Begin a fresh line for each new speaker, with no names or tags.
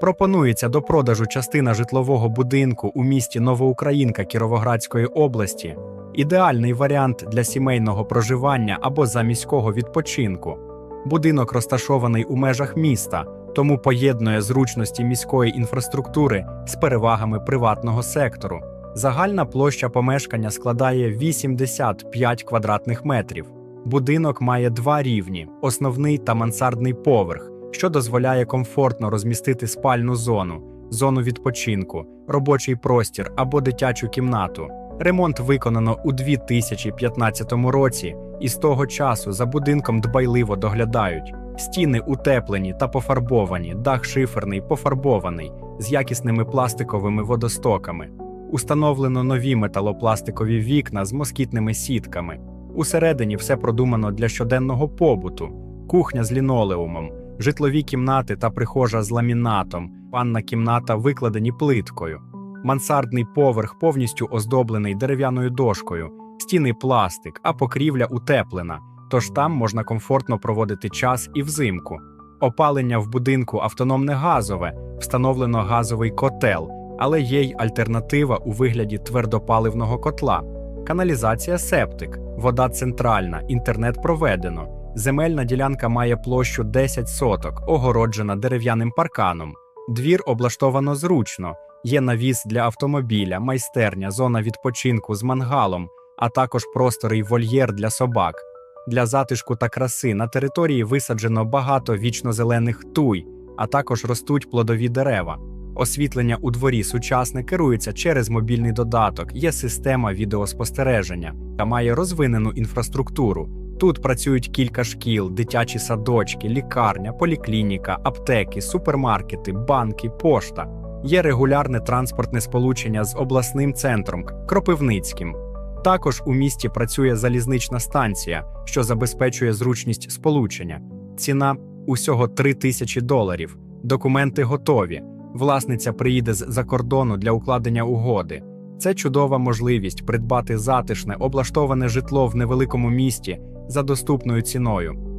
Пропонується до продажу частина житлового будинку у місті Новоукраїнка Кіровоградської області. Ідеальний варіант для сімейного проживання або заміського відпочинку. Будинок розташований у межах міста, тому поєднує зручності міської інфраструктури з перевагами приватного сектору. Загальна площа помешкання складає 85 квадратних метрів. Будинок має два рівні: основний та мансардний поверх, що дозволяє комфортно розмістити спальну зону, зону відпочинку, робочий простір або дитячу кімнату. Ремонт виконано у 2015 році, і з того часу за будинком дбайливо доглядають. Стіни утеплені та пофарбовані, дах шиферний, пофарбований з якісними пластиковими водостоками. Установлено нові металопластикові вікна з москітними сітками. Усередині все продумано для щоденного побуту, кухня з лінолеумом, житлові кімнати та прихожа з ламінатом, ванна кімната викладені плиткою. Мансардний поверх повністю оздоблений дерев'яною дошкою, стіни пластик, а покрівля утеплена, тож там можна комфортно проводити час і взимку. Опалення в будинку автономне газове, встановлено газовий котел, але є й альтернатива у вигляді твердопаливного котла. Каналізація септик, вода центральна, інтернет проведено. Земельна ділянка має площу 10 соток, огороджена дерев'яним парканом. Двір облаштовано зручно. Є навіс для автомобіля, майстерня, зона відпочинку з мангалом, а також простори й вольєр для собак. Для затишку та краси на території висаджено багато вічнозелених туй, а також ростуть плодові дерева. Освітлення у дворі сучасне керується через мобільний додаток, є система відеоспостереження та має розвинену інфраструктуру. Тут працюють кілька шкіл, дитячі садочки, лікарня, поліклініка, аптеки, супермаркети, банки, пошта. Є регулярне транспортне сполучення з обласним центром Кропивницьким. Також у місті працює залізнична станція, що забезпечує зручність сполучення. Ціна усього 3 тисячі доларів. Документи готові. Власниця приїде з-за кордону для укладення угоди. Це чудова можливість придбати затишне, облаштоване житло в невеликому місті за доступною ціною.